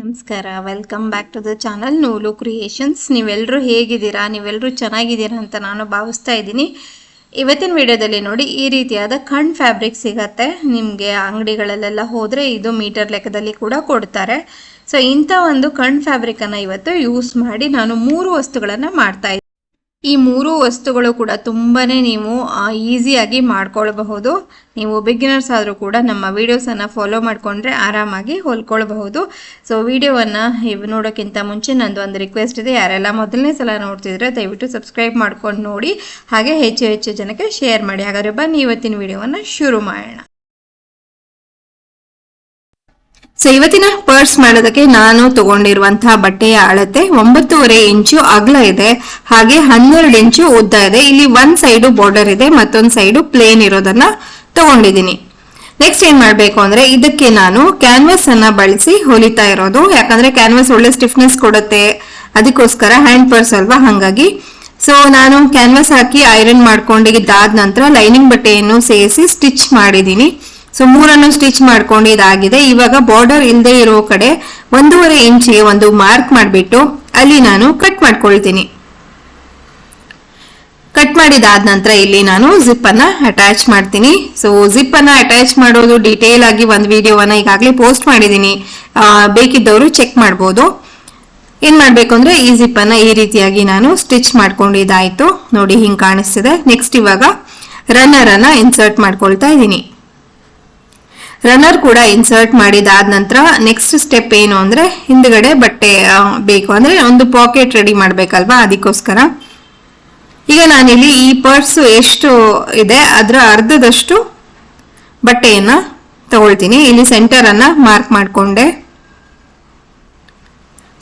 ನಮಸ್ಕಾರ. Welcome back to the channel Noolu creations ನೀವೆಲ್ಲರೂ ಹೇಗಿದ್ದೀರಾ? ನೀವೆಲ್ಲರೂ ಚೆನ್ನಾಗಿದ್ದೀರಾ ಅಂತ ನಾನು ಭಾವಿಸ್ತಾ ಇದ್ದೀನಿ. ಇವತ್ತಿನ ವಿಡಿಯೋದಲ್ಲಿ ನೋಡಿ, ಈ ರೀತಿಯಾದ ಕಣ್ ಫ್ಯಾಬ್ರಿಕ್ ಸಿಗತ್ತೆ. ನಿಮಗೆ ಅಂಗಡಿಗಳಲ್ಲೆಲ್ಲ ಹೋದರೆ ಇದು ಮೀಟರ್ ಲೆಕ್ಕದಲ್ಲಿ ಕೂಡ ಕೊಡ್ತಾರೆ. ಸೊ ಇಂಥ ಒಂದು ಕಣ್ ಫ್ಯಾಬ್ರಿಕನ್ನು ಇವತ್ತು ಯೂಸ್ ಮಾಡಿ ನಾನು ಮೂರು ವಸ್ತುಗಳನ್ನು ಮಾಡ್ತಾ ಈ ಮೂರು ವಸ್ತುಗಳು ಕೂಡ ತುಂಬಾನೇ ನೀವು ಈಸಿಯಾಗಿ ಮಾಡ್ಕೊಳ್ಬಹುದು. ನೀವು ಬಿಗಿನರ್ಸ್ ಆದರೂ ಕೂಡ ನಮ್ಮ ವಿಡಿಯೋಸನ್ನು ಫಾಲೋ ಮಾಡಿಕೊಂಡ್ರೆ ಆರಾಮಾಗಿ ಹೊಲ್ಕೊಳ್ಬಹುದು. ಸೊ ವಿಡಿಯೋವನ್ನು ನೋಡೋಕ್ಕಿಂತ ಮುಂಚೆ ನಂದು ಒಂದು ರಿಕ್ವೆಸ್ಟ್ ಇದೆ. ಯಾರೆಲ್ಲ ಮೊದಲನೇ ಸಲ ನೋಡ್ತಿದ್ರೆ ದಯವಿಟ್ಟು ಸಬ್ಸ್ಕ್ರೈಬ್ ಮಾಡ್ಕೊಂಡು ನೋಡಿ. ಹಾಗೆ ಹೆಚ್ಚು ಹೆಚ್ಚು ಜನಕ್ಕೆ ಶೇರ್ ಮಾಡಿ. ಹಾಗಾದರೆ ಬನ್ನಿ, ಇವತ್ತಿನ ವಿಡಿಯೋವನ್ನು ಶುರು ಮಾಡೋಣ. ಸೊ ಇವತ್ತಿನ ಪರ್ಸ್ ಮಾಡೋದಕ್ಕೆ ನಾನು ತಗೊಂಡಿರುವಂತಹ ಬಟ್ಟೆಯ ಅಳತೆ ಒಂಬತ್ತೂವರೆ ಇಂಚು ಅಗಲ ಇದೆ. ಹಾಗೆ ಹನ್ನೆರಡು ಇಂಚು ಉದ್ದ ಇದೆ. ಇಲ್ಲಿ ಒಂದ್ ಸೈಡು ಬಾರ್ಡರ್ ಇದೆ, ಮತ್ತೊಂದ್ ಸೈಡು ಪ್ಲೇನ್ ಇರೋದನ್ನ ತಗೊಂಡಿದ್ದೀನಿ. ನೆಕ್ಸ್ಟ್ ಏನ್ ಮಾಡ್ಬೇಕು ಅಂದ್ರೆ ಇದಕ್ಕೆ ನಾನು ಕ್ಯಾನ್ವಾಸ್ ಅನ್ನ ಬಳಸಿ ಹೊಲಿತಾ ಇರೋದು. ಯಾಕಂದ್ರೆ ಕ್ಯಾನ್ವಾಸ್ ಒಳ್ಳೆ ಸ್ಟಿಫ್ನೆಸ್ ಕೊಡುತ್ತೆ. ಅದಕ್ಕೋಸ್ಕರ ಹ್ಯಾಂಡ್ ಪರ್ಸ್ ಅಲ್ವಾ? ಹಂಗಾಗಿ. ಸೊ ನಾನು ಕ್ಯಾನ್ವಾಸ್ ಹಾಕಿ ಐರನ್ ಮಾಡ್ಕೊಂಡಿದ್ದಾದ ನಂತರ ಲೈನಿಂಗ್ ಬಟ್ಟೆಯನ್ನು ಸೇರಿಸಿ ಸ್ಟಿಚ್ ಮಾಡಿದ್ದೀನಿ. ಸೊ ಮೂರನ್ನು ಸ್ಟಿಚ್ ಮಾಡ್ಕೊಂಡು ಇದಾಗಿದೆ. ಇವಾಗ ಬಾರ್ಡರ್ ಇಲ್ಲದೆ ಇರೋ ಕಡೆ ಒಂದೂವರೆ ಇಂಚಿಗೆ ಒಂದು ಮಾರ್ಕ್ ಮಾಡಿಬಿಟ್ಟು ಅಲ್ಲಿ ನಾನು ಕಟ್ ಮಾಡ್ಕೊಳ್ತೀನಿ. ಕಟ್ ಮಾಡಿದಾದ ನಂತರ ಇಲ್ಲಿ ನಾನು ಜಿಪ್ ಅನ್ನ ಅಟ್ಯಾಚ್ ಮಾಡ್ತೀನಿ. ಸೊ ಜಿಪ್ ಅನ್ನ ಅಟ್ಯಾಚ್ ಮಾಡೋದು ಡೀಟೇಲ್ ಆಗಿ ಒಂದು ವಿಡಿಯೋವನ್ನ ಈಗಾಗಲೇ ಪೋಸ್ಟ್ ಮಾಡಿದ್ದೀನಿ ಬೇಕಿದ್ದವರು ಚೆಕ್ ಮಾಡ್ಬೋದು. ಏನ್ ಮಾಡ್ಬೇಕು ಅಂದ್ರೆ ಈ ಜಿಪ್ ಅನ್ನ ಈ ರೀತಿಯಾಗಿ ನಾನು ಸ್ಟಿಚ್ ಮಾಡ್ಕೊಂಡಿದ್ದಾಯ್ತು ನೋಡಿ ಹಿಂಗ್ ಕಾಣಿಸ್ತಿದೆ. ನೆಕ್ಸ್ಟ್ ಇವಾಗ ರನ್ನರ್ ಅನ್ನ ಇನ್ಸರ್ಟ್ ಮಾಡ್ಕೊಳ್ತಾ ಇದ್ದೀನಿ ರನ್ನರ್ ಕೂಡ ಇನ್ಸರ್ಟ್ ಮಾಡಿದಾದ ನಂತರ ನೆಕ್ಸ್ಟ್ ಸ್ಟೆಪ್ ಏನು ಅಂದ್ರೆ ಹಿಂದ್ಗಡೆ ಬಟ್ಟೆ ಬೇಕು ಅಂದ್ರೆ ಒಂದು ಪಾಕೆಟ್ ರೆಡಿ ಮಾಡ್ಬೇಕಲ್ವಾ? ಅದಕ್ಕೋಸ್ಕರ. ಈಗ ನಾನಿಲ್ಲಿ ಈ ಪರ್ಸ್ ಎಷ್ಟು ಇದೆ, ಅದರ ಅರ್ಧದಷ್ಟು ಬಟ್ಟೆಯನ್ನ ತಗೊಳ್ತೀನಿ. ಇಲ್ಲಿ ಸೆಂಟರ್ ಅನ್ನ ಮಾರ್ಕ್ ಮಾಡಿಕೊಂಡೆ.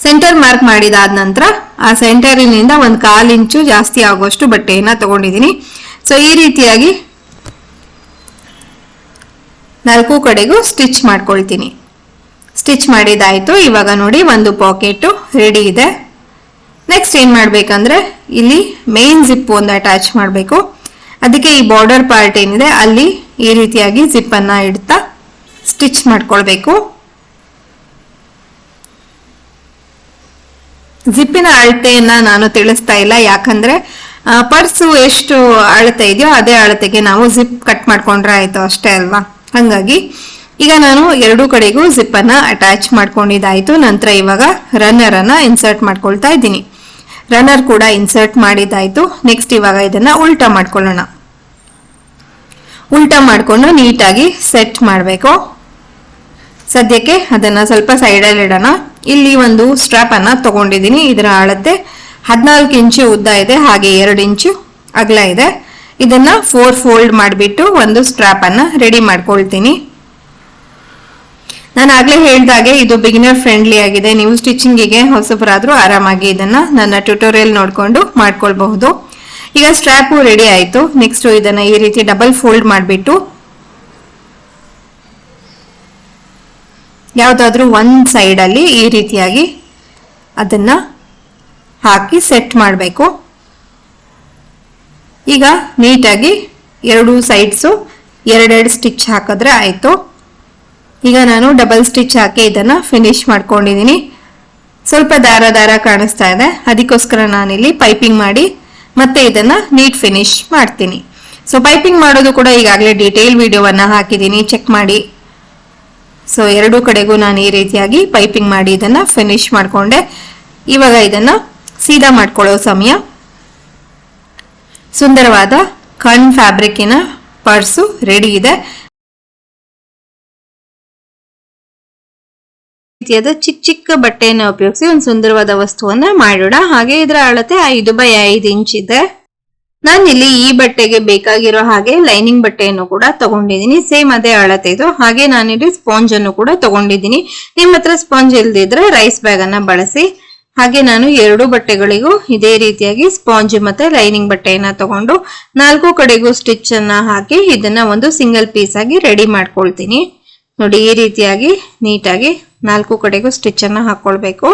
ಸೆಂಟರ್ ಮಾರ್ಕ್ ಮಾಡಿದಾದ ನಂತರ ಆ ಸೆಂಟರಿನಿಂದ ಒಂದು ಕಾಲು ಇಂಚು ಜಾಸ್ತಿ ಆಗುವಷ್ಟು ಬಟ್ಟೆಯನ್ನ ತಗೊಂಡಿದ್ದೀನಿ. ಸೊ ಈ ರೀತಿಯಾಗಿ ನಾಲ್ಕು ಕಡೆಗೂ ಸ್ಟಿಚ್ ಮಾಡ್ಕೊಳ್ತೀನಿ. ಸ್ಟಿಚ್ ಮಾಡಿದಾಯಿತು, ಇವಾಗ ನೋಡಿ ಒಂದು ಪಾಕೆಟ್ ರೆಡಿ ಇದೆ. ನೆಕ್ಸ್ಟ್ ಏನು ಮಾಡಬೇಕಂದ್ರೆ, ಇಲ್ಲಿ ಮೇನ್ ಜಿಪ್ ಒಂದು ಅಟ್ಯಾಚ್ ಮಾಡಬೇಕು. ಅದಕ್ಕೆ ಈ ಬಾರ್ಡರ್ ಪಾರ್ಟ್ ಏನಿದೆ, ಅಲ್ಲಿ ಈ ರೀತಿಯಾಗಿ ಜಿಪ್ ಅನ್ನ ಇಡ್ತಾ ಸ್ಟಿಚ್ ಮಾಡ್ಕೊಳ್ಬೇಕು. ಜಿಪ್ಪಿನ ಅಳತೆಯನ್ನು ನಾನು ತಿಳಿಸ್ತಾ ಇಲ್ಲ, ಯಾಕಂದ್ರೆ ಪರ್ಸು ಎಷ್ಟು ಅಳತೆ ಇದೆಯೋ ಅದೇ ಅಳತೆಗೆ ನಾವು ಜಿಪ್ ಕಟ್ ಮಾಡ್ಕೊಂಡ್ರೆ ಆಯ್ತು ಅಷ್ಟೇ ಅಲ್ವಾ? ಹಂಗಾಗಿ ಈಗ ನಾನು ಎರಡೂ ಕಡೆಗೂ ಜಿಪ್ ಅನ್ನ ಅಟ್ಯಾಚ್ ಮಾಡ್ಕೊಂಡಿದ್ದಾಯ್ತು. ನಂತರ ಇವಾಗ ರನ್ನರ್ ಅನ್ನ ಇನ್ಸರ್ಟ್ ಮಾಡ್ಕೊಳ್ತಾ ಇದ್ದೀನಿ. ರನ್ನರ್ ಕೂಡ ಇನ್ಸರ್ಟ್ ಮಾಡಿದ್ದಾಯ್ತು. ನೆಕ್ಸ್ಟ್ ಇವಾಗ ಇದನ್ನ ಉಲ್ಟಾ ಮಾಡ್ಕೊಳ್ಳೋಣ. ಉಲ್ಟಾ ಮಾಡ್ಕೊಂಡು ನೀಟಾಗಿ ಸೆಟ್ ಮಾಡಬೇಕು. ಸದ್ಯಕ್ಕೆ ಅದನ್ನ ಸ್ವಲ್ಪ ಸೈಡಲ್ಲಿ ಇಡೋಣ. ಇಲ್ಲಿ ಒಂದು ಸ್ಟ್ರಾಪ್ ಅನ್ನ ತಗೊಂಡಿದ್ದೀನಿ. ಇದರ ಅಳತೆ ಹದಿನಾಲ್ಕು ಇಂಚು ಉದ್ದ ಇದೆ. ಹಾಗೆ ಎರಡು ಇಂಚು ಅಗಲ ಇದೆ. ಇದನ್ನ ಫೋರ್ ಫೋಲ್ಡ್ ಮಾಡಿಬಿಟ್ಟು ಒಂದು ಸ್ಟ್ರಾಪ್ ಅನ್ನ ರೆಡಿ ಮಾಡ್ಕೊಳ್ತೀನಿ. ನಾನು ಆಗ್ಲೇ ಹೇಳ್ದಾಗೆ ಇದು ಬಿಗಿನರ್ ಫ್ರೆಂಡ್ಲಿ ಆಗಿದೆ. ನೀವು ಸ್ಟಿಚಿಂಗಿಗೆ ಹೊಸಬರಾದ್ರೂ ಆರಾಮಾಗಿ ಇದನ್ನ ನನ್ನ ಟ್ಯುಟೋರಿಯಲ್ ನೋಡ್ಕೊಂಡು ಮಾಡ್ಕೊಳ್ಬಹುದು. ಈಗ ಸ್ಟ್ರಾಪು ರೆಡಿ ಆಯ್ತು. ನೆಕ್ಸ್ಟ್ ಇದನ್ನ ಈ ರೀತಿ ಡಬಲ್ ಫೋಲ್ಡ್ ಮಾಡಿಬಿಟ್ಟು ಯಾವ್ದಾದ್ರು ಒಂದ್ ಸೈಡ್ ಅಲ್ಲಿ ಈ ರೀತಿಯಾಗಿ ಅದನ್ನ ಹಾಕಿ ಸೆಟ್ ಮಾಡಬೇಕು. ಈಗ ನೀಟಾಗಿ ಎರಡು ಸೈಡ್ಸು ಎರಡೆರಡು ಸ್ಟಿಚ್ ಹಾಕಿದ್ರೆ ಆಯಿತು. ಈಗ ನಾನು ಡಬಲ್ ಸ್ಟಿಚ್ ಹಾಕಿ ಇದನ್ನು ಫಿನಿಶ್ ಮಾಡ್ಕೊಂಡಿದ್ದೀನಿ. ಸ್ವಲ್ಪ ದಾರ ದಾರ ಕಾಣಿಸ್ತಾ ಇದೆ. ಅದಕ್ಕೋಸ್ಕರ ನಾನಿಲ್ಲಿ ಪೈಪಿಂಗ್ ಮಾಡಿ ಮತ್ತೆ ಇದನ್ನು ನೀಟ್ ಫಿನಿಶ್ ಮಾಡ್ತೀನಿ. ಸೊ ಪೈಪಿಂಗ್ ಮಾಡೋದು ಕೂಡ ಈಗಾಗಲೇ ಡೀಟೇಲ್ ವಿಡಿಯೋವನ್ನು ಹಾಕಿದ್ದೀನಿ. ಚೆಕ್ ಮಾಡಿ. ಸೊ ಎರಡೂ ಕಡೆಗೂ ನಾನು ಈ ರೀತಿಯಾಗಿ ಪೈಪಿಂಗ್ ಮಾಡಿ ಇದನ್ನು ಫಿನಿಶ್ ಮಾಡಿಕೊಂಡೆ. ಇವಾಗ ಇದನ್ನು ಸೀದಾ ಮಾಡ್ಕೊಳ್ಳೋ ಸಮಯ ಸುಂದರವಾದ ಕಣ್ ಫ್ಯಾಬ್ರಿಕ್ಕಿನ ಪರ್ಸು ರೆಡಿ ಇದೆ. ರೀತಿಯಾದ ಚಿಕ್ಕ ಚಿಕ್ಕ ಬಟ್ಟೆಯನ್ನು ಉಪಯೋಗಿಸಿ ಒಂದು ಸುಂದರವಾದ ವಸ್ತುವನ್ನ ಮಾಡೋಣ. ಹಾಗೆ ಇದರ ಅಳತೆ ಐದು ಬೈ ಐದು ಇಂಚ್ ಇದೆ. ನಾನಿಲ್ಲಿ ಈ ಬಟ್ಟೆಗೆ ಬೇಕಾಗಿರೋ ಹಾಗೆ ಲೈನಿಂಗ್ ಬಟ್ಟೆಯನ್ನು ಕೂಡ ತಗೊಂಡಿದ್ದೀನಿ. ಸೇಮ್ ಅದೇ ಅಳತೆ ಇದು. ಹಾಗೆ ನಾನಿಲ್ಲಿ ಸ್ಪಾಂಜ್ ಅನ್ನು ಕೂಡ ತಗೊಂಡಿದ್ದೀನಿ. ನಿಮ್ಮ ಹತ್ರ ಸ್ಪಾಂಜ್ ಇಲ್ದಿದ್ರೆ ರೈಸ್ ಬ್ಯಾಗ್ ಅನ್ನ ಬಳಸಿ. ಹಾಗೆ ನಾನು ಎರಡು ಬಟ್ಟೆಗಳಿಗೂ ಇದೇ ರೀತಿಯಾಗಿ ಸ್ಪಾಂಜ್ ಮತ್ತೆ ಲೈನಿಂಗ್ ಬಟ್ಟೆಯನ್ನ ತಗೊಂಡು ನಾಲ್ಕು ಕಡೆಗೂ ಸ್ಟಿಚ್ ಅನ್ನ ಹಾಕಿ ಇದನ್ನ ಒಂದು ಸಿಂಗಲ್ ಪೀಸ್ ಆಗಿ ರೆಡಿ ಮಾಡ್ಕೊಳ್ತೀನಿ. ನೋಡಿ, ಈ ರೀತಿಯಾಗಿ ನೀಟಾಗಿ ನಾಲ್ಕು ಕಡೆಗೂ ಸ್ಟಿಚ್ ಅನ್ನ ಹಾಕೊಳ್ಬೇಕು.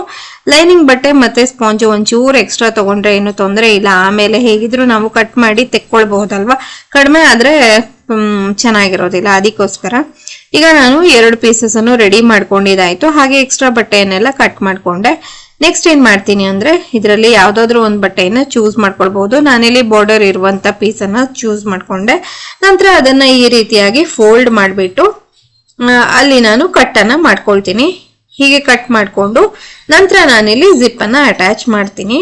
ಲೈನಿಂಗ್ ಬಟ್ಟೆ ಮತ್ತೆ ಸ್ಪಾಂಜ್ ಒಂಚೂರು ಎಕ್ಸ್ಟ್ರಾ ತಗೊಂಡ್ರೆ ಏನು ತೊಂದರೆ ಇಲ್ಲ. ಆಮೇಲೆ ಹೇಗಿದ್ರು ನಾವು ಕಟ್ ಮಾಡಿ ತೆಕ್ಕೊಳ್ಬಹುದಲ್ವಾ? ಕಡಿಮೆ ಆದ್ರೆ ಚೆನ್ನಾಗಿರೋದಿಲ್ಲ. ಅದಕ್ಕೋಸ್ಕರ ಈಗ ನಾನು ಎರಡು ಪೀಸಸ್ ಅನ್ನು ರೆಡಿ ಮಾಡ್ಕೊಂಡಿದ್ದಾಯ್ತು. ಹಾಗೆ ಎಕ್ಸ್ಟ್ರಾ ಬಟ್ಟೆಯನ್ನೆಲ್ಲ ಕಟ್ ಮಾಡ್ಕೊಂಡೆ. ನೆಕ್ಸ್ಟ್ ಏನ್ ಮಾಡ್ತೀನಿ ಅಂದ್ರೆ, ಇದರಲ್ಲಿ ಯಾವ್ದಾದ್ರು ಒಂದು ಬಟ್ಟೆಯನ್ನ ಚೂಸ್ ಮಾಡ್ಕೊಳ್ಬಹುದು ನಾನಿಲ್ಲಿ ಬಾರ್ಡರ್ ಇರುವಂತ ಪೀಸ್ ಅನ್ನ ಚೂಸ್ ಮಾಡ್ಕೊಂಡೆ. ನಂತರ ಅದನ್ನ ಈ ರೀತಿಯಾಗಿ ಫೋಲ್ಡ್ ಮಾಡಿಬಿಟ್ಟು ಅಲ್ಲಿ ನಾನು ಕಟ್ಟನ್ನ ಮಾಡ್ಕೊಳ್ತೀನಿ. ಹೀಗೆ ಕಟ್ ಮಾಡಿಕೊಂಡು, ನಂತರ ನಾನಿಲ್ಲಿ ಜಿಪ್ ಅನ್ನ ಅಟ್ಯಾಚ್ ಮಾಡ್ತೀನಿ.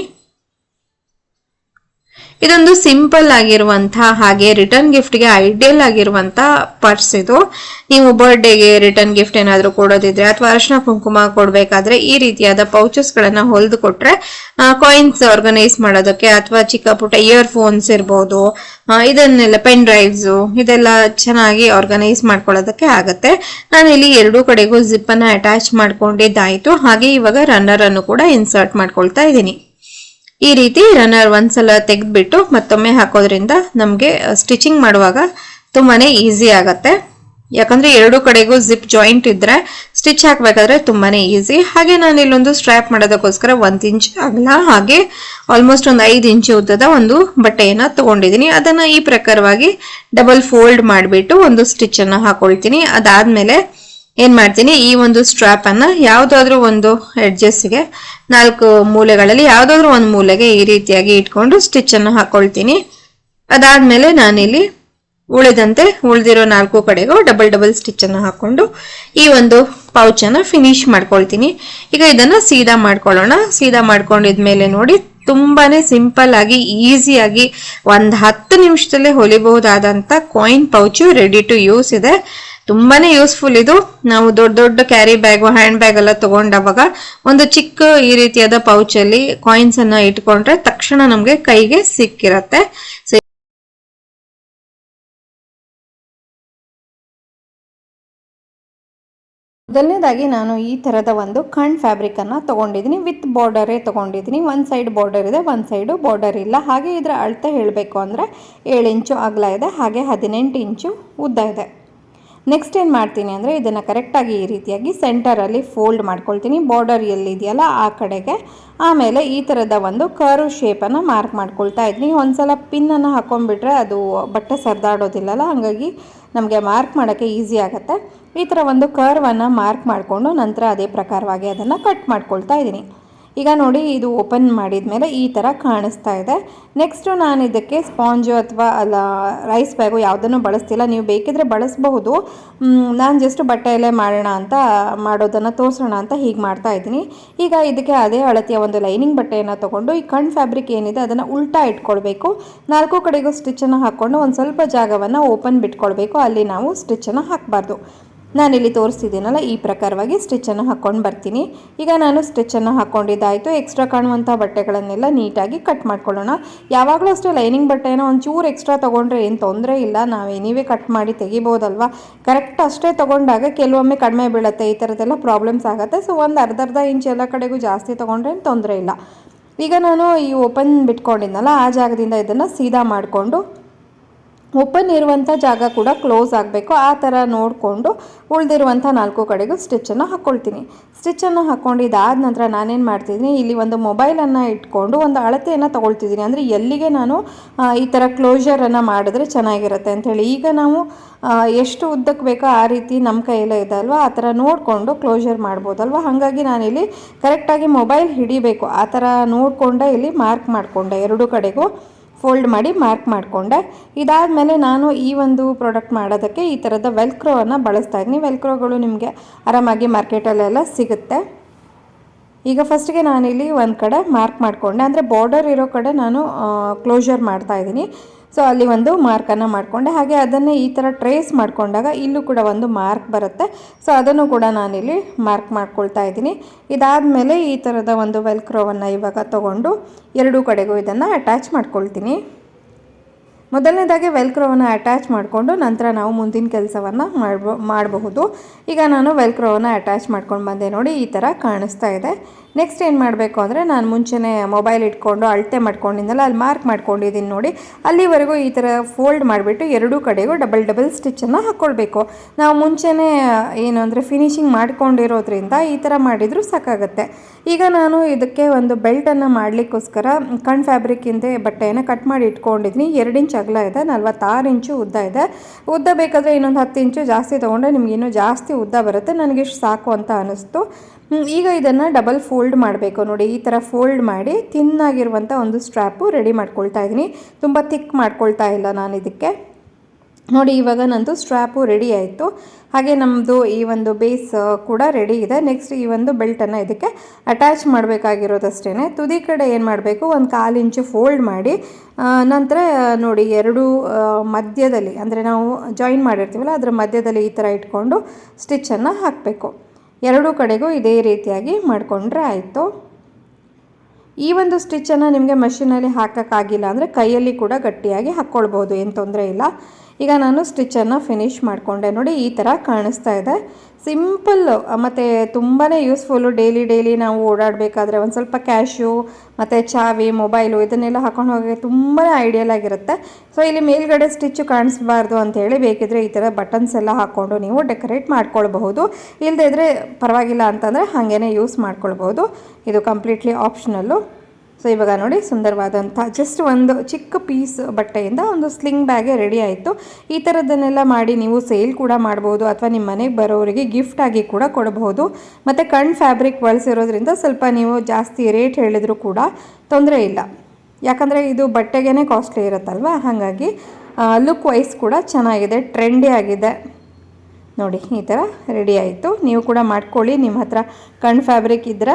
ಇದೊಂದು ಸಿಂಪಲ್ ಆಗಿರುವಂತಹ ಹಾಗೆ ರಿಟರ್ನ್ ಗಿಫ್ಟ್ಗೆ ಐಡಿಯಲ್ ಆಗಿರುವಂತಹ ಪರ್ಸ್ ಇದು. ನೀವು ಬರ್ಡೇಗೆ ರಿಟರ್ನ್ ಗಿಫ್ಟ್ ಏನಾದರೂ ಕೊಡೋದಿದ್ರೆ ಅಥವಾ ಅರ್ಶನ ಕುಂಕುಮ ಕೊಡಬೇಕಾದ್ರೆ ಈ ರೀತಿಯಾದ ಪೌಚಸ್ ಗಳನ್ನ ಹೊಲಿದು ಕೊಟ್ರೆ ಕಾಯಿನ್ಸ್ ಆರ್ಗನೈಸ್ ಮಾಡೋದಕ್ಕೆ ಅಥವಾ ಚಿಕ್ಕ ಪುಟ್ಟ ಇಯರ್ ಫೋನ್ಸ್ ಇರ್ಬೋದು ಇದನ್ನೆಲ್ಲ ಪೆನ್ ಡ್ರೈವ್ಸ್ ಇದೆಲ್ಲ ಚೆನ್ನಾಗಿ ಆರ್ಗನೈಸ್ ಮಾಡ್ಕೊಳ್ಳೋದಕ್ಕೆ ಆಗುತ್ತೆ. ನಾನು ಇಲ್ಲಿ ಎರಡೂ ಕಡೆಗೂ ಜಿಪ್ ಅನ್ನ ಅಟ್ಯಾಚ್ ಮಾಡ್ಕೊಂಡಿದ್ದಾಯ್ತು. ಹಾಗೆ ಇವಾಗ ರನ್ನರ್ ಅನ್ನು ಕೂಡ ಇನ್ಸರ್ಟ್ ಮಾಡ್ಕೊಳ್ತಾ ಇದ್ದೀನಿ. ಈ ರೀತಿ ರನ್ನರ್ ಒಂದ್ಸಲ ತೆಗೆದ್ಬಿಟ್ಟು ಮತ್ತೊಮ್ಮೆ ಹಾಕೋದ್ರಿಂದ ನಮಗೆ ಸ್ಟಿಚಿಂಗ್ ಮಾಡುವಾಗ ತುಂಬಾ ಈಸಿ ಆಗತ್ತೆ. ಯಾಕಂದ್ರೆ ಎರಡು ಕಡೆಗೂ ಜಿಪ್ ಜಾಯಿಂಟ್ ಇದ್ರೆ ಸ್ಟಿಚ್ ಹಾಕಬೇಕಾದ್ರೆ ತುಂಬಾ ಈಸಿ ಹಾಗೆ ನಾನು ಇಲ್ಲೊಂದು ಸ್ಟ್ರ್ಯಾಪ್ ಮಾಡೋದಕ್ಕೋಸ್ಕರ ಒಂದು ಇಂಚ್ ಅಗಲ, ಹಾಗೆ ಆಲ್ಮೋಸ್ಟ್ ಒಂದು ಐದು ಇಂಚು ಉದ್ದದ ಒಂದು ಬಟ್ಟೆಯನ್ನ ತಗೊಂಡಿದ್ದೀನಿ. ಅದನ್ನ ಈ ಪ್ರಕಾರವಾಗಿ ಡಬಲ್ ಫೋಲ್ಡ್ ಮಾಡಿಬಿಟ್ಟು ಒಂದು ಸ್ಟಿಚ್ ಅನ್ನ ಹಾಕೊಳ್ತೀನಿ. ಅದಾದ್ಮೇಲೆ ಏನ್ ಮಾಡ್ತೀನಿ, ಈ ಒಂದು ಸ್ಟ್ರಾಪ್ ಅನ್ನ ಯಾವ್ದಾದ್ರು ಒಂದು ಎಡ್ಜಸ್ಗೆ ನಾಲ್ಕು ಮೂಲೆಗಳಲ್ಲಿ ಯಾವ್ದಾದ್ರು ಒಂದು ಮೂಲೆಗೆ ಈ ರೀತಿಯಾಗಿ ಇಟ್ಕೊಂಡು ಸ್ಟಿಚ್ ಹಾಕ್ಕೊಳ್ತೀನಿ ಹಾಕೊಳ್ತೀನಿ. ಅದಾದ್ಮೇಲೆ ನಾನಿಲ್ಲಿ ಉಳಿದಂತೆ, ಉಳಿದಿರೋ ನಾಲ್ಕು ಕಡೆಗೂ ಡಬಲ್ ಡಬಲ್ ಸ್ಟಿಚ್ ಅನ್ನು ಹಾಕೊಂಡು ಈ ಒಂದು ಪೌಚ್ ಅನ್ನ ಫಿನಿಶ್ ಮಾಡ್ಕೊಳ್ತೀನಿ. ಈಗ ಇದನ್ನ ಸೀದಾ ಮಾಡ್ಕೊಳ್ಳೋಣ. ಸೀದಾ ಮಾಡ್ಕೊಂಡಿದ್ಮೇಲೆ ನೋಡಿ, ತುಂಬಾನೇ ಸಿಂಪಲ್ ಆಗಿ ಈಸಿಯಾಗಿ ಒಂದ್ ಹತ್ತು ನಿಮಿಷದಲ್ಲೇ ಹೊಲಿಬಹುದಾದಂಥ coin pouch ready to use ಇದೆ. ತುಂಬಾನೇ ಯೂಸ್ಫುಲ್ ಇದು. ನಾವು ದೊಡ್ಡ ದೊಡ್ಡ ಕ್ಯಾರಿ ಬ್ಯಾಗ್ ಹ್ಯಾಂಡ್ ಬ್ಯಾಗ್ ಎಲ್ಲ ತಗೊಂಡಾಗ ಒಂದು ಚಿಕ್ಕ ಈ ರೀತಿಯಾದ ಪೌಚ್ ಅಲ್ಲಿ ಕಾಯಿನ್ಸ್ ಅನ್ನ ಇಟ್ಕೊಂಡ್ರೆ ತಕ್ಷಣ ನಮ್ಗೆ ಕೈಗೆ ಸಿಕ್ಕಿರತ್ತೆ. ಮೊದಲನೇದಾಗಿ ನಾನು ಈ ಥರದ ಒಂದು ಕಣ್ ಫ್ಯಾಬ್ರಿಕ್ ಅನ್ನ ತಗೊಂಡಿದ್ದೀನಿ. ವಿತ್ ಬಾರ್ಡರೇ ತಗೊಂಡಿದ್ದೀನಿ. ಒಂದು ಸೈಡ್ ಬಾರ್ಡರ್ ಇದೆ ಒಂದು ಸೈಡು ಬಾರ್ಡರ್ ಇಲ್ಲ. ಹಾಗೆ ಇದರ ಅಳತೆ ಹೇಳಬೇಕು ಅಂದರೆ ಏಳು ಇಂಚು ಅಗಲ ಇದೆ, ಹಾಗೆ ಹದಿನೆಂಟು ಇಂಚು ಉದ್ದ ಇದೆ. ನೆಕ್ಸ್ಟ್ ಏನು ಮಾಡ್ತೀನಿ ಅಂದರೆ ಇದನ್ನು ಕರೆಕ್ಟಾಗಿ ಈ ರೀತಿಯಾಗಿ ಸೆಂಟರಲ್ಲಿ ಫೋಲ್ಡ್ ಮಾಡ್ಕೊಳ್ತೀನಿ. ಬಾರ್ಡರ್ ಎಲ್ಲಿದೆಯಲ್ಲ ಆ ಕಡೆಗೆ. ಆಮೇಲೆ ಈ ಥರದ ಒಂದು ಕರ್ವ್ ಶೇಪನ್ನು ಮಾರ್ಕ್ ಮಾಡ್ಕೊಳ್ತಾ ಇದ್ದೀನಿ ಒಂದ್ಸಲ ಪಿನ್ನನ್ನು ಹಾಕೊಂಡ್ಬಿಟ್ರೆ ಅದು ಬಟ್ಟೆ ಸರಿದಾಡೋದಿಲ್ಲಲ್ಲ, ಹಾಗಾಗಿ ನಮಗೆ ಮಾರ್ಕ್ ಮಾಡೋಕ್ಕೆ ಈಸಿ ಆಗುತ್ತೆ. ಈ ಥರ ಒಂದು ಕರ್ವನ್ನು ಮಾರ್ಕ್ ಮಾಡಿಕೊಂಡು ನಂತರ ಅದೇ ಪ್ರಕಾರವಾಗಿ ಅದನ್ನು ಕಟ್ ಮಾಡ್ಕೊಳ್ತಾ ಇದ್ದೀನಿ. ಈಗ ನೋಡಿ ಇದು ಓಪನ್ ಮಾಡಿದ ಮೇಲೆ ಈ ಥರ ಕಾಣಿಸ್ತಾ ಇದೆ. ನೆಕ್ಸ್ಟು ನಾನು ಇದಕ್ಕೆ ಸ್ಪಾಂಜು ಅಥವಾ, ಅಲ್ಲ ರೈಸ್ ಬ್ಯಾಗು ಯಾವುದನ್ನು ಬಳಸ್ತಿಲ್ಲ. ನೀವು ಬೇಕಿದ್ರೆ ಬಳಸಬಹುದು. ನಾನು ಜಸ್ಟ್ ಬಟ್ಟೆಯಲ್ಲೇ ಮಾಡೋಣ ಅಂತ, ಮಾಡೋದನ್ನು ತೋರಿಸೋಣ ಅಂತ ಹೀಗೆ ಮಾಡ್ತಾ ಇದ್ದೀನಿ. ಈಗ ಇದಕ್ಕೆ ಅದೇ ಅಳತೆಯ ಒಂದು ಲೈನಿಂಗ್ ಬಟ್ಟೆಯನ್ನು ತೊಗೊಂಡು, ಈ ಕಣ್ ಫ್ಯಾಬ್ರಿಕ್ ಏನಿದೆ ಅದನ್ನು ಉಲ್ಟಾ ಇಟ್ಕೊಳ್ಬೇಕು. ನಾಲ್ಕು ಕಡೆಗೂ ಸ್ಟಿಚ್ಚನ್ನು ಹಾಕ್ಕೊಂಡು ಒಂದು ಸ್ವಲ್ಪ ಜಾಗವನ್ನು ಓಪನ್ ಬಿಟ್ಕೊಳ್ಬೇಕು. ಅಲ್ಲಿ ನಾವು ಸ್ಟಿಚ್ಚನ್ನು ಹಾಕಬಾರ್ದು. ನಾನಿಲ್ಲಿ ತೋರಿಸ್ತಿದ್ದೀನಲ್ಲ, ಈ ಪ್ರಕಾರವಾಗಿ ಸ್ಟಿಚ್ಚನ್ನು ಹಾಕ್ಕೊಂಡು ಬರ್ತೀನಿ. ಈಗ ನಾನು ಸ್ಟಿಚ್ಚನ್ನು ಹಾಕ್ಕೊಂಡಿದ್ದಾಯಿತು ಎಕ್ಸ್ಟ್ರಾ ಕಾಣುವಂಥ ಬಟ್ಟೆಗಳನ್ನೆಲ್ಲ ನೀಟಾಗಿ ಕಟ್ ಮಾಡ್ಕೊಳ್ಳೋಣ. ಯಾವಾಗಲೂ ಅಷ್ಟೇ ಲೈನಿಂಗ್ ಬಟ್ಟೆನ ಒಂಚೂರು ಎಕ್ಸ್ಟ್ರಾ ತೊಗೊಂಡ್ರೆ ಏನು ತೊಂದರೆ ಇಲ್ಲ. ನಾವು ಎನಿವೇ ಕಟ್ ಮಾಡಿ ತೆಗಿಬೋದಲ್ವಾ? ಕರೆಕ್ಟ್ ಅಷ್ಟೇ ತೊಗೊಂಡಾಗ ಕೆಲವೊಮ್ಮೆ ಕಡಿಮೆ ಬೀಳುತ್ತೆ. ಈ ಥರದ್ದೆಲ್ಲ ಪ್ರಾಬ್ಲಮ್ಸ್ ಆಗುತ್ತೆ. ಸೊ ಒಂದು ಅರ್ಧ ಅರ್ಧ ಇಂಚ್ ಎಲ್ಲ ಕಡೆಗೂ ಜಾಸ್ತಿ ತೊಗೊಂಡ್ರೆ ಏನು ತೊಂದರೆ ಇಲ್ಲ. ಈಗ ನಾನು ಈ ಓಪನ್ ಬಿಟ್ಕೊಂಡಿದ್ನಲ್ಲ ಆ ಜಾಗದಿಂದ ಇದನ್ನು ಸೀದಾ ಮಾಡಿಕೊಂಡು ಓಪನ್ ಇರುವಂಥ ಜಾಗ ಕೂಡ ಕ್ಲೋಸ್ ಆಗಬೇಕು. ಆ ಥರ ನೋಡಿಕೊಂಡು ಉಳಿದಿರುವಂಥ ನಾಲ್ಕು ಕಡೆಗೂ ಸ್ಟಿಚ್ಚನ್ನು ಹಾಕ್ಕೊಳ್ತೀನಿ ಸ್ಟಿಚ್ಚನ್ನು ಹಾಕ್ಕೊಂಡಿದ್ದಾದ ನಂತರ ನಾನೇನು ಮಾಡ್ತಿದ್ದೀನಿ, ಇಲ್ಲಿ ಒಂದು ಮೊಬೈಲನ್ನು ಇಟ್ಕೊಂಡು ಒಂದು ಅಳತೆಯನ್ನು ತೊಗೊಳ್ತಿದ್ದೀನಿ. ಅಂದರೆ ಎಲ್ಲಿಗೆ ನಾನು ಈ ಥರ ಕ್ಲೋಷರನ್ನು ಮಾಡಿದ್ರೆ ಚೆನ್ನಾಗಿರುತ್ತೆ ಅಂಥೇಳಿ ಈಗ ನಾವು ಎಷ್ಟು ಉದ್ದಕ್ಕೆ ಬೇಕೋ ಆ ರೀತಿ ನಮ್ಮ ಕೈಯಲ್ಲೇ ಇದೆ ಅಲ್ವಾ? ಆ ಥರ ನೋಡಿಕೊಂಡು ಕ್ಲೋಷರ್ ಮಾಡ್ಬೋದಲ್ವ? ಹಾಗಾಗಿ ನಾನಿಲ್ಲಿ ಕರೆಕ್ಟಾಗಿ ಮೊಬೈಲ್ ಹಿಡಿಬೇಕು. ಆ ಥರ ನೋಡಿಕೊಂಡೆ ಇಲ್ಲಿ ಮಾರ್ಕ್ ಮಾಡಿಕೊಂಡೆ ಎರಡು ಕಡೆಗೂ. ಫೋಲ್ಡ್ ಮಾಡಿ ಮಾರ್ಕ್ ಮಾಡಿಕೊಂಡೆ. ಇದಾದಮೇಲೆ ನಾನು ಈ ಒಂದು ಪ್ರಾಡಕ್ಟ್ ಮಾಡೋದಕ್ಕೆ ಈ ಥರದ ವೆಲ್ಕ್ರೋವನ್ನು ಬಳಸ್ತಾ ಇದ್ದೀನಿ. ವೆಲ್ಕ್ರೋಗಳು ನಿಮಗೆ ಆರಾಮಾಗಿ ಮಾರ್ಕೆಟಲ್ಲೆಲ್ಲ ಸಿಗುತ್ತೆ. ಈಗ ಫಸ್ಟಿಗೆ ನಾನಿಲ್ಲಿ ಒಂದು ಕಡೆ ಮಾರ್ಕ್ ಮಾಡಿಕೊಂಡೆ. ಅಂದರೆ ಬಾರ್ಡರ್ ಇರೋ ಕಡೆ ನಾನು ಕ್ಲೋಸರ್ ಮಾಡ್ತಾ ಇದ್ದೀನಿ. ಸೊ ಅಲ್ಲಿ ಒಂದು ಮಾರ್ಕನ್ನು ಮಾಡಿಕೊಂಡೆ. ಹಾಗೆ ಅದನ್ನೇ ಈ ಥರ ಟ್ರೇಸ್ ಮಾಡಿಕೊಂಡಾಗ ಇಲ್ಲೂ ಕೂಡ ಒಂದು ಮಾರ್ಕ್ ಬರುತ್ತೆ. ಸೊ ಅದನ್ನು ಕೂಡ ನಾನಿಲ್ಲಿ ಮಾರ್ಕ್ ಮಾಡ್ಕೊಳ್ತಾ ಇದ್ದೀನಿ. ಇದಾದಮೇಲೆ ಈ ಥರದ ಒಂದು ವೆಲ್ಕ್ರೋವನ್ನು ಇವಾಗ ತೊಗೊಂಡು ಎರಡೂ ಕಡೆಗೂ ಇದನ್ನು ಅಟ್ಯಾಚ್ ಮಾಡ್ಕೊಳ್ತೀನಿ. ಮೊದಲನೇದಾಗಿ ವೆಲ್ಕ್ರೋವನ್ನು ಅಟ್ಯಾಚ್ ಮಾಡಿಕೊಂಡು ನಂತರ ನಾವು ಮುಂದಿನ ಕೆಲಸವನ್ನು ಮಾಡ್ಬೋ, ಮಾಡಬಹುದು. ಈಗ ನಾನು ವೆಲ್ಕ್ರೋವನ್ನು ಅಟ್ಯಾಚ್ ಮಾಡ್ಕೊಂಡು ಬಂದೆ ನೋಡಿ, ಈ ಥರ ಕಾಣಿಸ್ತಾ ಇದೆ. ನೆಕ್ಸ್ಟ್ ಏನು ಮಾಡಬೇಕು ಅಂದರೆ ನಾನು ಮುಂಚೆನೇ ಮೊಬೈಲ್ ಇಟ್ಕೊಂಡು, ಅಳತೆ ಮಾಡ್ಕೊಂಡಿದ್ದಲ್ಲ ಅಲ್ಲಿ ಮಾರ್ಕ್ ಮಾಡ್ಕೊಂಡಿದ್ದೀನಿ ನೋಡಿ. ಅಲ್ಲಿವರೆಗೂ ಈ ಥರ ಫೋಲ್ಡ್ ಮಾಡಿಬಿಟ್ಟು ಎರಡೂ ಕಡೆಗೂ ಡಬಲ್ ಡಬಲ್ ಸ್ಟಿಚ್ಚನ್ನು ಹಾಕ್ಕೊಳ್ಬೇಕು ನಾವು ಮುಂಚೆನೇ, ಏನು ಅಂದರೆ ಫಿನಿಶಿಂಗ್ ಮಾಡ್ಕೊಂಡಿರೋದ್ರಿಂದ ಈ ಥರ ಮಾಡಿದರೂ ಸಾಕಾಗುತ್ತೆ. ಈಗ ನಾನು ಇದಕ್ಕೆ ಒಂದು ಬೆಲ್ಟನ್ನು ಮಾಡಲಿಕ್ಕೋಸ್ಕರ ಕಣ್ ಫ್ಯಾಬ್ರಿಕ್ ಹಿಂದೆ ಬಟ್ಟೆಯನ್ನು ಕಟ್ ಮಾಡಿ ಇಟ್ಕೊಂಡಿದ್ದೀನಿ ಎರಡು ಇಂಚ್ ಅಗಲ ಇದೆ, ನಲ್ವತ್ತಾರು ಇಂಚು ಉದ್ದ ಇದೆ. ಉದ್ದ ಬೇಕಾದರೆ ಇನ್ನೊಂದು ಹತ್ತು ಇಂಚು ಜಾಸ್ತಿ ತೊಗೊಂಡ್ರೆ ನಿಮ್ಗೆ ಇನ್ನೂ ಜಾಸ್ತಿ ಉದ್ದ ಬರುತ್ತೆ. ನನಗೆ ಇಷ್ಟು ಸಾಕು ಅಂತ ಅನ್ನಿಸ್ತು ಈಗ ಇದನ್ನು ಡಬಲ್ ಫೋಲ್ಡ್ ಮಾಡಬೇಕು. ನೋಡಿ, ಈ ಥರ ಫೋಲ್ಡ್ ಮಾಡಿ ತಿನ್ನಾಗಿರುವಂಥ ಒಂದು ಸ್ಟ್ರ್ಯಾಪು ರೆಡಿ ಮಾಡ್ಕೊಳ್ತಾ ಇದ್ದೀನಿ. ತುಂಬ ತಿಕ್ ಮಾಡ್ಕೊಳ್ತಾ ಇಲ್ಲ ನಾನು ಇದಕ್ಕೆ. ನೋಡಿ, ಇವಾಗ ನಂದು ಸ್ಟ್ರ್ಯಾಪು ರೆಡಿ ಆಯಿತು. ಹಾಗೆ ನಮ್ಮದು ಈ ಒಂದು ಬೇಸ್ ಕೂಡ ರೆಡಿ ಇದೆ. ನೆಕ್ಸ್ಟ್ ಈ ಒಂದು ಬೆಲ್ಟನ್ನು ಇದಕ್ಕೆ ಅಟ್ಯಾಚ್ ಮಾಡಬೇಕಾಗಿರೋದಷ್ಟೇ ತುದಿ ಕಡೆ ಏನು ಮಾಡಬೇಕು? ಒಂದು ಕಾಲು ಇಂಚು ಫೋಲ್ಡ್ ಮಾಡಿ ನಂತರ, ನೋಡಿ, ಎರಡು ಮಧ್ಯದಲ್ಲಿ, ಅಂದರೆ ನಾವು ಜಾಯಿನ್ ಮಾಡಿರ್ತೀವಲ್ಲ, ಅದರ ಮಧ್ಯದಲ್ಲಿ ಈ ಥರ ಇಟ್ಕೊಂಡು ಸ್ಟಿಚ್ಚನ್ನು ಹಾಕಬೇಕು. ಎರಡೂ ಕಡೆಗೂ ಇದೇ ರೀತಿಯಾಗಿ ಮಾಡಿಕೊಂಡ್ರೆ ಆಯಿತು. ಈ ಒಂದು ಸ್ಟಿಚ್ಚನ್ನು ನಿಮಗೆ ಮಷಿನಲ್ಲಿ ಹಾಕೋಕ್ಕಾಗಿಲ್ಲ ಅಂದರೆ ಕೈಯಲ್ಲಿ ಕೂಡ ಗಟ್ಟಿಯಾಗಿ ಹಾಕ್ಕೊಳ್ಬೋದು ಏನು ತೊಂದರೆ ಇಲ್ಲ. ಈಗ ನಾನು ಸ್ಟಿಚ್ಚನ್ನು ಫಿನಿಶ್ ಮಾಡಿಕೊಂಡೆ ನೋಡಿ, ಈ ಥರ ಕಾಣಿಸ್ತಾ ಇದೆ. ಸಿಂಪಲ್ ಮತ್ತು ತುಂಬಾ ಯೂಸ್ಫುಲ್ಲು ಡೈಲಿ ಡೈಲಿ ನಾವು ಓಡಾಡಬೇಕಾದ್ರೆ ಒಂದು ಸ್ವಲ್ಪ ಕ್ಯಾಶು, ಮತ್ತು ಚಾವಿ, ಮೊಬೈಲು ಇದನ್ನೆಲ್ಲ ಹಾಕೊಂಡು ಹೋಗಿ ತುಂಬಾ ಐಡಿಯಲ್ ಆಗಿರುತ್ತೆ. ಸೊ, ಇಲ್ಲಿ ಮೇಲ್ಗಡೆ ಸ್ಟಿಚ್ಚು ಕಾಣಿಸ್ಬಾರ್ದು ಅಂತೇಳಿ ಬೇಕಿದ್ರೆ ಈ ಥರ ಬಟನ್ಸ್ ಎಲ್ಲ ಹಾಕ್ಕೊಂಡು ನೀವು ಡೆಕೋರೇಟ್ ಮಾಡ್ಕೊಳ್ಬಹುದು. ಇಲ್ಲದೇ ಇದ್ದರೆ ಪರವಾಗಿಲ್ಲ ಅಂತಂದರೆ ಹಾಗೇ ಯೂಸ್ ಮಾಡ್ಕೊಳ್ಬೋದು ಇದು ಕಂಪ್ಲೀಟ್ಲಿ ಆಪ್ಷನಲ್ಲು. ಸೊ ಇವಾಗ ನೋಡಿ ಸುಂದರವಾದಂಥ ಜಸ್ಟ್ ಒಂದು ಚಿಕ್ಕ ಪೀಸ್ ಬಟ್ಟೆಯಿಂದ ಒಂದು ಸ್ಲಿಂಗ್ ಬ್ಯಾಗೆ ರೆಡಿ ಆಯಿತು. ಈ ಥರದ್ದನ್ನೆಲ್ಲ ಮಾಡಿ ನೀವು ಸೇಲ್ ಕೂಡ ಮಾಡ್ಬೋದು ಅಥವಾ ನಿಮ್ಮ ಮನೆಗೆ ಬರೋರಿಗೆ ಗಿಫ್ಟ್ ಆಗಿ ಕೂಡ ಕೊಡಬಹುದು. ಮತ್ತು ಕಣ್ ಫ್ಯಾಬ್ರಿಕ್ ಬಳಸಿರೋದ್ರಿಂದ ಸ್ವಲ್ಪ ನೀವು ಜಾಸ್ತಿ ರೇಟ್ ಹೇಳಿದರೂ ಕೂಡ ತೊಂದರೆ ಇಲ್ಲ. ಯಾಕಂದರೆ ಇದು ಬಟ್ಟೆಗೇ ಕಾಸ್ಟ್ಲಿ ಇರುತ್ತಲ್ವ? ಹಾಗಾಗಿ ಲುಕ್ ವೈಸ್ ಕೂಡ ಚೆನ್ನಾಗಿದೆ ಟ್ರೆಂಡಿ ಆಗಿದೆ. ನೋಡಿ, ಈ ಥರ ರೆಡಿ ಆಯಿತು. ನೀವು ಕೂಡ ಮಾಡ್ಕೊಳ್ಳಿ. ನಿಮ್ಮ ಹತ್ರ ಕಣ್ ಫ್ಯಾಬ್ರಿಕ್ ಇದ್ದರೆ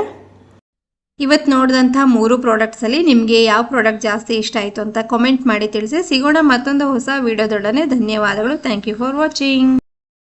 ಇವತ್ತು ನೋಡಿದಂಥ ಮೂರು ಪ್ರಾಡಕ್ಟ್ಸಲ್ಲಿ ನಿಮಗೆ ಯಾವ ಪ್ರಾಡಕ್ಟ್ ಜಾಸ್ತಿ ಇಷ್ಟ ಆಯಿತು ಅಂತ ಕಾಮೆಂಟ್ ಮಾಡಿ ತಿಳಿಸಿ. ಸಿಗೋಣ ಮತ್ತೊಂದು ಹೊಸ ವಿಡಿಯೋದೊಡನೆ ಧನ್ಯವಾದಗಳು. Thank you for watching